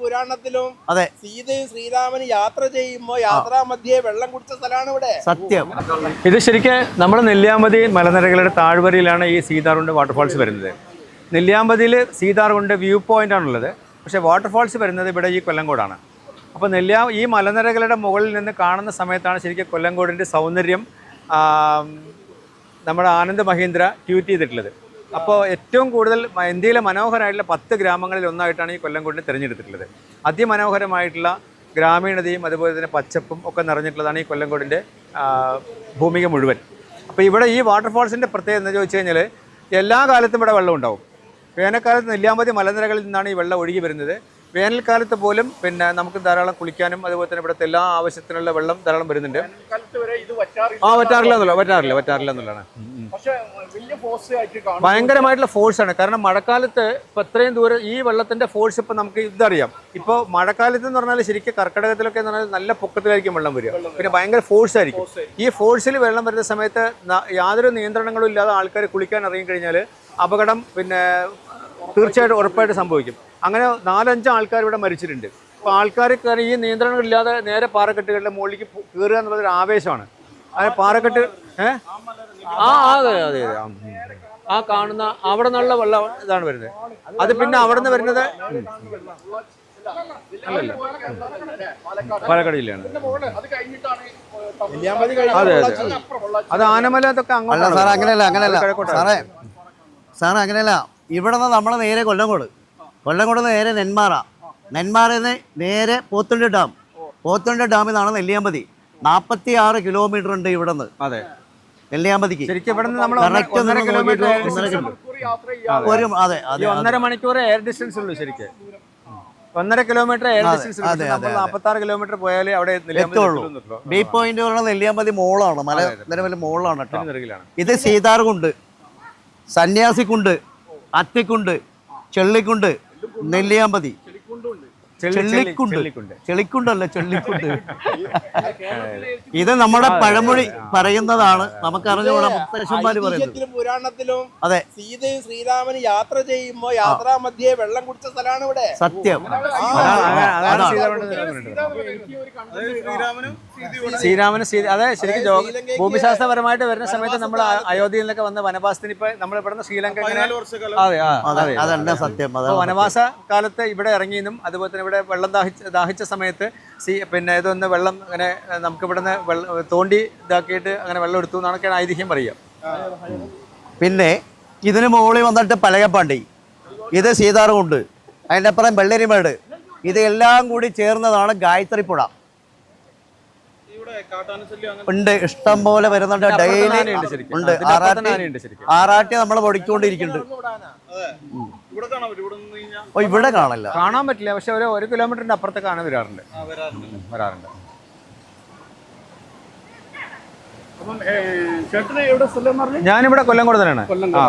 പുരാണത്തിലും അതെ. സീതയും ശ്രീരാമനും യാത്ര ചെയ്യുമ്പോ യാത്രാ മധ്യേ വെള്ളം കുടിച്ച സ്ഥലമാണ് ഇവിടെ. സത്യം. ഇത് ശരിക്കും നമ്മുടെ നെല്ലിയാമ്പതി മലനിരകളുടെ താഴ്വരയിലാണ് ഈ സീതാറുണ്ട് വാട്ടർഫാൾസ് വരുന്നത്. നെല്ലിയാമ്പതിയിൽ സീതാറുണ്ട് വ്യൂ പോയിന്റ് ആണുള്ളത്. പക്ഷേ വാട്ടർഫാൾസ് വരുന്നത് ഇവിടെ ഈ കൊല്ലങ്കോടാണ്. അപ്പോൾ നെല്ലിയാ ഈ മലനിരകളുടെ മുകളിൽ നിന്ന് കാണുന്ന സമയത്താണ് ശരിക്കും കൊല്ലങ്കോടിന്റെ സൗന്ദര്യം നമ്മുടെ ആനന്ദ് മഹീന്ദ്ര ട്വീറ്റ് ചെയ്തിട്ടുള്ളത്. അപ്പോൾ ഏറ്റവും കൂടുതൽ ഇന്ത്യയിലെ മനോഹരമായിട്ടുള്ള പത്ത് ഗ്രാമങ്ങളിൽ ഒന്നായിട്ടാണ് ഈ കൊല്ലംകോടിനെ തിരഞ്ഞെടുത്തിട്ടുള്ളത്. അതിമനോഹരമായിട്ടുള്ള ഗ്രാമീണതയും അതുപോലെ തന്നെ പച്ചപ്പും ഒക്കെ നിറഞ്ഞിട്ടുള്ളതാണ് ഈ കൊല്ലംകോടിന്റെ ഭൂമിക മുഴുവൻ. അപ്പോൾ ഇവിടെ ഈ വാട്ടർഫാൾസിന്റെ പ്രത്യേകത എന്ന് ചോദിച്ചു കഴിഞ്ഞാൽ എല്ലാ കാലത്തും ഇവിടെ വെള്ളം ഉണ്ടാവും. വേനൽക്കാലത്ത് നെല്ലിയാമ്പതി മലനിരകളിൽ നിന്നാണ് ഈ വെള്ളം ഒഴുകി വരുന്നത്. വേനൽക്കാലത്ത് പോലും പിന്നെ നമുക്ക് ധാരാളം കുളിക്കാനും അതുപോലെ തന്നെ ഇവിടുത്തെ എല്ലാ ആവശ്യത്തിനുള്ള വെള്ളം ധാരാളം വരുന്നുണ്ട്. ആ വറ്റാറില്ല എന്നുള്ള വറ്റാറില്ല വറ്റാറില്ല എന്നുള്ളതാണ്. ഭയങ്കരമായിട്ടുള്ള ഫോഴ്സ് ആണ്. കാരണം മഴക്കാലത്ത് ഇപ്പൊ ഇത്രയും ദൂരം ഈ വെള്ളത്തിന്റെ ഫോഴ്സ് ഇപ്പൊ നമുക്ക് ഇതറിയാം. ഇപ്പോൾ മഴക്കാലത്ത് എന്ന് പറഞ്ഞാൽ ശരിക്കും കർക്കിടകത്തിലൊക്കെ എന്ന് പറഞ്ഞാൽ നല്ല പൊക്കത്തിലായിരിക്കും വെള്ളം വരിക. പിന്നെ ഭയങ്കര ഫോഴ്സ് ആയിരിക്കും. ഈ ഫോഴ്സിൽ വെള്ളം വരുന്ന സമയത്ത് യാതൊരു നിയന്ത്രണങ്ങളും ഇല്ലാതെ ആൾക്കാർ കുളിക്കാൻ ഇറങ്ങിക്കഴിഞ്ഞാൽ അപകടം പിന്നെ തീർച്ചയായിട്ടും ഉറപ്പായിട്ട് സംഭവിക്കും. അങ്ങനെ നാലഞ്ച് ആൾക്കാർ ഇവിടെ മരിച്ചിട്ടുണ്ട്. അപ്പോൾ ആൾക്കാർ ഈ നിയന്ത്രണങ്ങളില്ലാതെ നേരെ പാറക്കെട്ടുകളുടെ മുകളിലേക്ക് കയറുക എന്നുള്ളത് ഒരു ആവേശമാണ്. അങ്ങനെ പാറക്കെട്ട് ഏഹ് ആ അതെ അതെ അതെ. ആ, കാണുന്ന അവിടെ നിന്നുള്ള വെള്ളം ഇതാണ് വരുന്നത്. അത് പിന്നെ അവിടെ നിന്ന് വരുന്നത്. അല്ലല്ല. പാലക്കാട് ജില്ലയാണ് അത് അതെ, അതെ. ആനമല അതൊക്കെ അല്ല സാറേ അങ്ങനെയല്ല അങ്ങനെയല്ല. സാറേ സാറേ അങ്ങനെയല്ല. ഇവിടെ നിന്ന് നമ്മളെ നേരെ കൊല്ലംകോട്. കൊല്ലംകോട് നേരെ നെന്മാറ. നെന്മാറയിൽ നിന്ന് നേരെ പോത്തുണ്ടി ഡാം. പോത്തുണ്ടി ഡാമിൽ നിന്നാണ് നെല്ലിയാമ്പതി. നാൽപ്പത്തി ആറ് കിലോമീറ്റർ ഉണ്ട് ഇവിടെ നിന്ന് അതെ. നെല്ലിയാമ്പതിക്ക് ഒരു അതെ. അതെ ഒന്നര മണിക്കൂർ എയർ ഡിസ്റ്റൻസ് ഉള്ളൂ ശരിക്കും. ഒന്നര കിലോമീറ്റർ എയർ ഡിസ്റ്റൻസ്. കിലോമീറ്റർ പോയാലേ അവിടെ നെല്ലിയാമ്പതി എത്തുള്ളൂ. ബി പോയിന്റ് നെല്ലിയാമ്പതി മോളാണ്. മല നിലവിലെ മോളാണ് ഇത് സീതാർകുണ്ട് സന്യാസിക്കുണ്ട്. അത്തിക്കുണ്ട്. ചെള്ളിക്കുണ്ട്. നെല്ലിയാമ്പതി. ചെള്ളിക്കുണ്ട്. ചെള്ളിക്കുണ്ട്. ചെളിക്കുണ്ടല്ല ചെള്ളിക്കുണ്ട്. ഇത് നമ്മുടെ പഴമൊഴി പറയുന്നതാണ്. നമുക്ക് അറിഞ്ഞുകൂടാ മുത്തശ്ശന്മാര് പറയുന്നത്. പുരാണത്തിലും അതെ. സീതയും ശ്രീരാമനും യാത്ര ചെയ്യുമ്പോ യാത്രാ മധ്യേ വെള്ളം കുടിച്ച സ്ഥലമാണ് ഇവിടെ. സത്യം. ശ്രീരാമന് സീത അതെ ശരിക്കും ഭൂമിശാസ്ത്രപരമായിട്ട് വരുന്ന സമയത്ത് നമ്മൾ അയോധ്യയിൽ നിന്നൊക്കെ വന്ന വനവാസത്തിന് ഇപ്പൊ നമ്മൾ ശ്രീലങ്ക അതെ അതെ അതല്ല സത്യം. അതാണ് വനവാസ കാലത്ത് ഇവിടെ ഇറങ്ങിയെന്നും അതുപോലെ തന്നെ ഇവിടെ വെള്ളം ദാഹിച്ച ദാഹിച്ച സമയത്ത് സി പിന്നെ ഇതൊന്ന് വെള്ളം അങ്ങനെ നമുക്ക് നമുക്ക് നിന്ന് വെള്ളം തോണ്ടി ഇതാക്കിയിട്ട് അങ്ങനെ വെള്ളം എടുത്തു എന്നാണ് ഐതിഹ്യം പറയുക. പിന്നെ ഇതിന് മുകളിൽ വന്നിട്ട് പലകപ്പാണ്ടി. ഇത് സീതാറുമുണ്ട്. അതിന്റെ അപ്പുറം വെള്ളരിമേട് ഇതെല്ലാം കൂടി ചേർന്നതാണ് ഗായത്രി പുഴ ഉണ്ട്. ഇഷ്ടം പോലെ വരുന്നുണ്ട്. ഡെയിലി. ഉണ്ട്. ആറാട്ടി. ആറാട്ടി നമ്മൾ പൊടിക്കൊണ്ടിരിക്കുന്നുണ്ട് ഓ ഇവിടെ കാണില്ല കാണാൻ പറ്റില്ല പക്ഷെ ഒരു ഒരു കിലോമീറ്ററിന്റെ അപ്പുറത്ത് കാണാൻ വരാറുണ്ട്. വരാറുണ്ട്. ഞാനിവിടെ കൊല്ലം കൂടെ തന്നെയാണ് കൊല്ലം ആ.